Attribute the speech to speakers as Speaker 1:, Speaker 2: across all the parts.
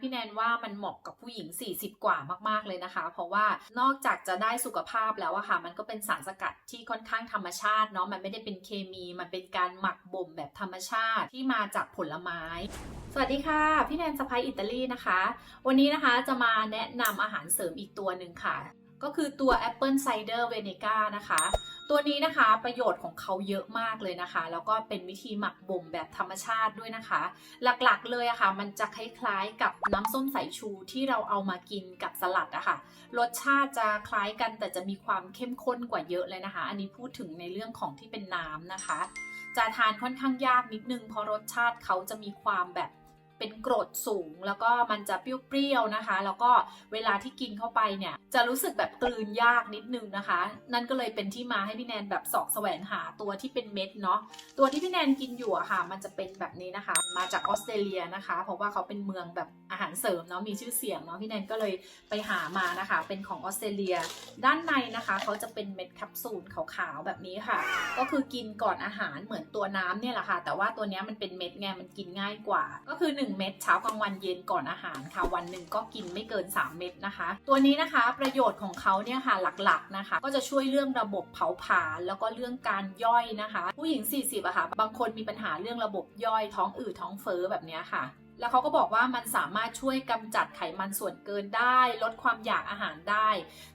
Speaker 1: พี่แนนว่ามันเหมาะกับผู้หญิง 40 กว่ามากๆเลยนะคะ เพราะว่านอกจากจะได้สุขภาพแล้วอะค่ะ มันก็เป็นสารสกัดที่ค่อนข้างธรรมชาติเนาะ มันไม่ได้เป็นเคมี มันเป็นการหมักบ่มแบบธรรมชาติที่มาจากผลไม้ สวัสดีค่ะ พี่แนนสไปอิตาลีนะคะ วันนี้นะคะจะมาแนะนำอาหารเสริมอีกตัวหนึ่งค่ะ ก็คือตัว Apple Cider Vinegar นะคะ ตัวนี้นะคะประโยชน์ของเขาเยอะมากเลยนะคะ แล้วก็เป็นวิธีหมักบ่มแบบธรรมชาติด้วยนะคะ หลักๆเลยอะค่ะ มันจะคล้ายๆกับน้ำส้มสายชูที่เราเอามากินกับสลัดอะค่ะรสชาติจะคล้ายกันแต่จะมีความเข้มข้นกว่าเยอะเลยนะคะ อันนี้พูดถึงในเรื่องของที่เป็นน้ำนะคะ จะทานค่อนข้างยากนิดนึงเพราะรสชาติเขาจะมีความแบบ เป็นกรดสูง แล้วก็มันจะเปรี้ยวๆนะคะ แล้วก็เวลาที่กินเข้าไปเนี่ย จะรู้สึกแบบกลืนยากนิดนึงนะคะ นั่นก็เลยเป็นที่มาให้พี่แนนแบบสอกแสวงหาตัวที่เป็นเม็ดเนาะตัวที่พี่แนนกินอยู่อะค่ะ มันจะเป็นแบบนี้นะคะ มาจากออสเตรเลียนะคะ เพราะว่าเขาเป็นเมืองแบบอาหารเสริมเนาะมีชื่อเสียงเนาะพี่แนนก็เลยไปหามานะคะ เป็นของออสเตรเลีย ด้านในนะคะเขาจะเป็นเม็ดแคปซูลขาวๆแบบนี้ค่ะ ก็คือกินก่อนอาหารเหมือนตัวน้ำเนี่ยแหละค่ะ แต่ว่าตัวนี้มันเป็นเม็ดไงมันกินง่ายกว่า ก็คือ 1เม็ดเช้ากลางวันเย็นก่อนอาหารค่ะ วันหนึ่งก็กินไม่เกิน 3 เม็ดนะคะ ตัวนี้นะคะประโยชน์ของเขาเนี่ยค่ะหลักๆนะคะ ก็จะช่วยเรื่องระบบเผาผลาญแล้วก็เรื่องการย่อยนะคะ ผู้หญิง 40อะค่ะบางคนมีปัญหาเรื่องระบบย่อยท้องอืดท้องเฟ้อแบบนี้ค่ะ แล้วเขาก็บอกว่ามันสามารถช่วยกำจัดไขมันส่วนเกินได้ ลดความอยากอาหารได้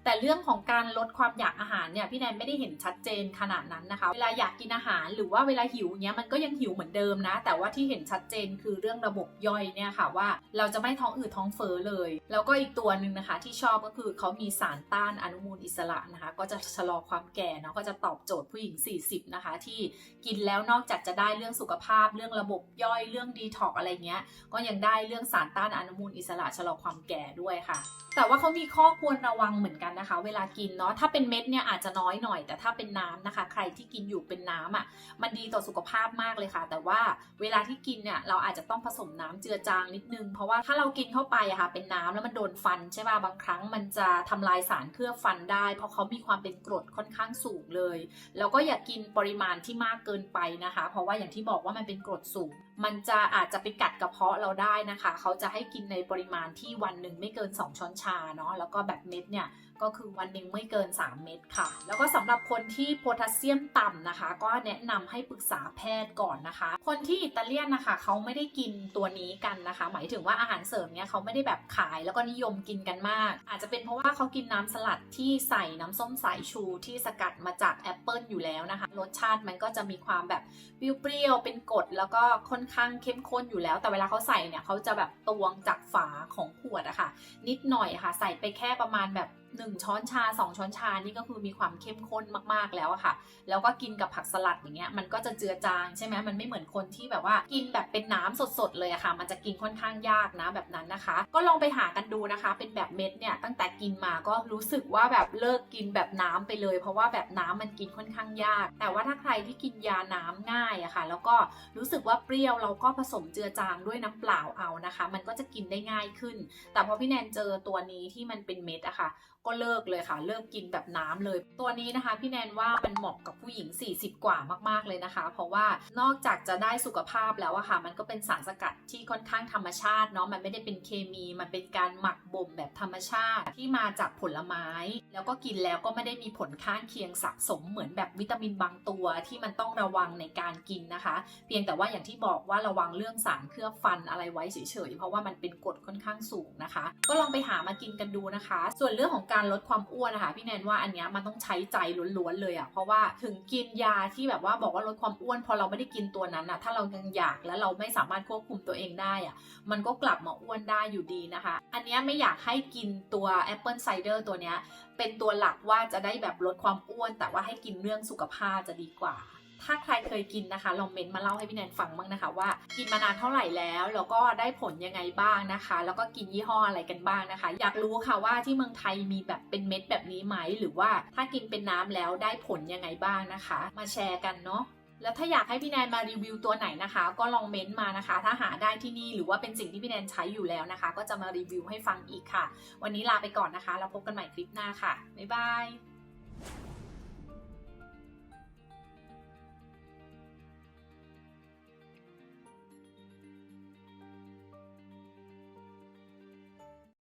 Speaker 1: แต่เรื่องของการลดความอยากอาหารเนี่ยพี่แนนไม่ได้เห็นชัดเจนขนาดนั้นนะคะ เวลาอยากกินอาหารหรือว่าเวลาหิวเนี้ยมันก็ยังหิวเหมือนเดิมนะ แต่ว่าที่เห็นชัดเจนคือเรื่องระบบย่อยเนี่ยค่ะว่า เราจะไม่ท้องอืดท้องเฟ้อเลย แล้วก็อีกตัวหนึ่งนะคะ ที่ชอบก็คือเขามีสารต้านอนุมูลอิสระนะคะ ก็จะชะลอความแก่เนาะก็จะตอบโจทย์ผู้หญิง 40 นะคะ ที่กินแล้วนอกจากจะได้เรื่องสุขภาพ เรื่องระบบย่อยเรื่องดีท็อกอะไรเงี้ยก็ยังได้เรื่องสารต้านอนุมูลอิสระชะลอความแก่ด้วยค่ะ แต่ว่าเขามีข้อควรระวังเหมือนกันนะคะ เวลากินเนาะถ้าเป็นเม็ดเนี่ยอาจจะน้อยหน่อย แต่ถ้าเป็นน้ำนะคะ ใครที่กินอยู่เป็นน้ำอะมันดีต่อสุขภาพมากเลยค่ะ แต่ว่าเวลาที่กินเนี่ยเราอาจจะต้องผสมน้ำเจือจางนิดนึง เพราะว่าถ้าเรากินเข้าไปอะค่ะเป็นน้ำแล้วมันโดนฟันใช่ป่ะบางครั้งมันจะทำลายสารเคลือบฟันได้ เพราะเขามีความเป็นกรดค่อนข้างสูงเลย แล้วก็อย่ากกินปริมาณที่มากเกินไปนะคะ เพราะว่าอย่างที่บอกว่ามันเป็นกรดสูงมันจะอาจจะไปกัดกระเพาะเราได้นะคะ เขาจะให้กินในปริมาณที่วันหนึ่งไม่เกิน 2 ช้อนชาเนาะแล้วก็แบบเม็ดเนี่ยก็คือวันหนึ่งไม่เกิน 3 เม็ดค่ะ แล้วก็สำหรับคนที่โพแทสเซียมต่ำนะคะ ก็แนะนำให้ปรึกษาแพทย์ก่อนนะคะ คนที่อิตาเลียนนะคะ เขาไม่ได้กินตัวนี้กันนะคะ หมายถึงว่าอาหารเสริมเนี่ยเขาไม่ได้แบบขายแล้วก็นิยมกินกันมาก อาจจะเป็นเพราะว่าเขากินน้ำสลัดที่ใส่น้ำส้มสายชูที่สกัดมาจากแอปเปิลอยู่แล้วนะคะ รสชาติมันก็จะมีความแบบเปรี้ยวๆเป็นกรดแล้วก็ค่อนข้างเข้มข้นอยู่แล้ว แต่เวลาเขาใส่เนี่ยเขาจะแบบตวงจากฝาของขวดอะค่ะนิดหน่อยค่ะ ใส่ไปแค่ประมาณแบบ 1 ช้อนชา 2 ช้อนชานี่ก็คือมีความเข้มข้นมากๆแล้วค่ะ แล้วก็กินกับผักสลัดอย่างเงี้ยมันก็จะเจือจางใช่ไหมมันไม่เหมือนคนที่แบบว่ากินแบบเป็นน้ำสดๆเลยอะค่ะ มันจะกินค่อนข้างยากนะแบบนั้นนะคะ ก็ลองไปหากันดูนะคะ เป็นแบบเม็ดเนี่ยตั้งแต่กินมาก็รู้สึกว่าแบบเลิกกินแบบน้ำไปเลย เพราะว่าแบบน้ำมันกินค่อนข้างยาก แต่ว่าถ้าใครที่กินยาน้ำง่ายอะค่ะ แล้วก็รู้สึกว่าเปรี้ยวเราก็ผสมเจือจางด้วยน้ำเปล่าเอานะคะ มันก็จะกินได้ง่ายขึ้น แต่พอพี่แนนเจอตัวนี้ที่มันเป็นเม็ดอะค่ะก็เลิกเลยค่ะ เลิกกินแบบน้ำเลย ตัวนี้นะคะพี่แนนว่ามันเหมาะกับผู้หญิง 40 กว่ามากๆเลยนะคะ เพราะว่านอกจากจะได้สุขภาพแล้วอะค่ะ มันก็เป็นสารสกัดที่ค่อนข้างธรรมชาติเนาะมันไม่ได้เป็นเคมี มันเป็นการหมักบ่มแบบธรรมชาติที่มาจากผลไม้ แล้วก็กินแล้วก็ไม่ได้มีผลข้างเคียงสะสมเหมือนแบบวิตามินบางตัวที่มันต้องระวังในการกินนะคะ เพียงแต่ว่าอย่างที่บอกว่าระวังเรื่องสารเคลือบฟันอะไรไว้เฉยๆเพราะว่ามันเป็นกรดค่อนข้างสูงนะคะ ก็ลองไปหามากินกันดูนะคะ ส่วนเรื่องของการการลดความอ้วนนะคะพี่แนนว่าอันเนี้ยมันต้องใช้ใจล้วนๆเลยอะเพราะว่าถึงกินยาที่แบบว่าบอกว่าลดความอ้วนพอเราไม่ได้กินตัวนั้นอะถ้าเรายังอยากแล้วเราไม่สามารถควบคุมตัวเองได้อะมันก็กลับมาอ้วนได้อยู่ดีนะคะ อันเนี้ยไม่อยากให้กินตัว Apple Cider ตัวเนี้ยเป็นตัวหลักว่าจะได้แบบลดความอ้วน แต่ว่าให้กินเรื่องสุขภาพจะดีกว่า ถ้าใครเคยกินนะคะลองเมนต์มาเล่าให้พี่แนนฟังบ้างนะคะ ว่ากินมานานเท่าไหร่แล้วแล้วก็ได้ผลยังไงบ้างนะคะ แล้วก็กินยี่ห้ออะไรกันบ้างนะคะ อยากรู้ค่ะว่าที่เมืองไทยมีแบบเป็นเม็ดแบบนี้ไหมหรือว่าถ้ากินเป็นน้ำแล้วได้ผลยังไงบ้างนะคะ มาแชร์กันเนาะแล้วถ้าอยากให้พี่แนนมารีวิวตัวไหนนะคะ ก็ลองเม้นต์มานะคะ ถ้าหาได้ที่นี่หรือว่าเป็นสิ่งที่พี่แนนใช้อยู่แล้วนะคะ ก็จะมารีวิวให้ฟังอีกค่ะ วันนี้ลาไปก่อนนะคะ แล้วพบกันใหม่คลิปหน้าค่ะบ๊ายบาย